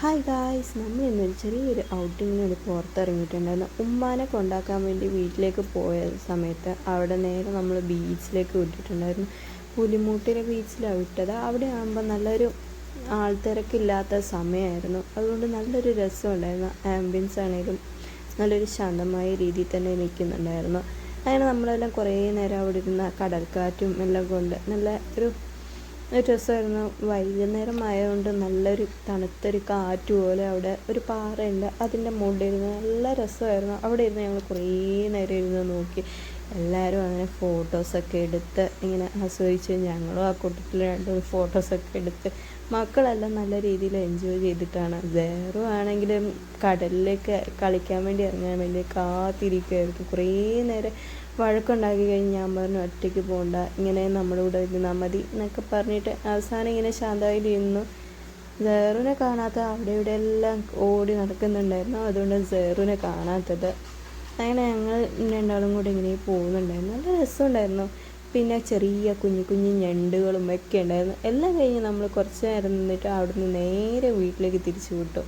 Hi guys നമ്മൾ ഇന്നൊരു ചെറിയൊരു ഔട്ടിങ്ങിന് വേണ്ടി പുറത്തിറങ്ങിയിട്ടുണ്ടായിരുന്നു. ഉമ്മാനെ കൊണ്ടാക്കാൻ വേണ്ടി വീട്ടിലേക്ക് പോയ സമയത്ത് അവിടെ നേരെ നമ്മൾ ബീച്ചിലേക്ക് വിട്ടിട്ടുണ്ടായിരുന്നു. പുലിമൂട്ടിലെ ബീച്ചിലാണ് വിട്ടത്. അവിടെ ആകുമ്പോൾ നല്ലൊരു ആൾത്തിരക്കില്ലാത്ത സമയമായിരുന്നു അതുകൊണ്ട് നല്ലൊരു രസമുണ്ടായിരുന്നു. ആംബിയൻസ് ആണെങ്കിലും നല്ലൊരു ശാന്തമായ രീതിയിൽ തന്നെ നിൽക്കുന്നുണ്ടായിരുന്നു. അങ്ങനെ നമ്മളെല്ലാം കുറേ നേരം അവിടെ ഇരുന്ന കടൽക്കാറ്റും എല്ലാം കൊണ്ട് നല്ല ഒരു രസമായിരുന്നു. വൈകുന്നേരം ആയതുകൊണ്ട് നല്ലൊരു തണുത്തൊരു കാറ്റ് പോലെ അവിടെ ഒരു പാറയുണ്ട്. അതിന്റെ മുകളിൽ ഇരുന്ന് നല്ല രസമായിരുന്നു. അവിടെ ഇരുന്ന് ഞങ്ങൾ കുറേ നേരം ഇരുന്ന് നോക്കി. എല്ലാവരും അങ്ങനെ ഫോട്ടോസൊക്കെ എടുത്ത് ഇങ്ങനെ ആസ്വദിച്ച് ഞങ്ങളും ആ കൂട്ടത്തിൽ രണ്ട് ഫോട്ടോസൊക്കെ എടുത്ത് മക്കളെല്ലാം നല്ല രീതിയിൽ എൻജോയ് ചെയ്തിട്ടാണ്. വേറെ ആണെങ്കിലും കടലിലേക്ക് കളിക്കാൻ വേണ്ടി ഇറങ്ങാൻ വേണ്ടി കാത്തിരിക്കുമായിരുന്നു കുറേ നേരം വഴക്കുണ്ടാക്കി കഴിഞ്ഞ് ഞാൻ പറഞ്ഞു ഒറ്റയ്ക്ക് പോകണ്ട ഇങ്ങനെ നമ്മുടെ കൂടെ ഇരുന്നാൽ മതി എന്നൊക്കെ പറഞ്ഞിട്ട് അവസാനം ഇങ്ങനെ ശാന്തമായി ഇരുന്നു. സേറുവിനെ കാണാത്ത അവിടെ ഇവിടെ എല്ലാം ഓടി നടക്കുന്നുണ്ടായിരുന്നു. അതുകൊണ്ട് സെറുവിനെ കാണാത്തത്. അങ്ങനെ ഞങ്ങൾ രണ്ടാളും കൂടെ ഇങ്ങനെ പോകുന്നുണ്ടായിരുന്നു. നല്ല രസമുണ്ടായിരുന്നു. പിന്നെ ചെറിയ കുഞ്ഞു കുഞ്ഞു ഞണ്ടുകളും ഒക്കെ ഉണ്ടായിരുന്നു. എല്ലാം കഴിഞ്ഞ് നമ്മൾ കുറച്ച് നേരം നിന്നിട്ട് അവിടുന്ന് നേരെ വീട്ടിലേക്ക് തിരിച്ചു വിട്ടു.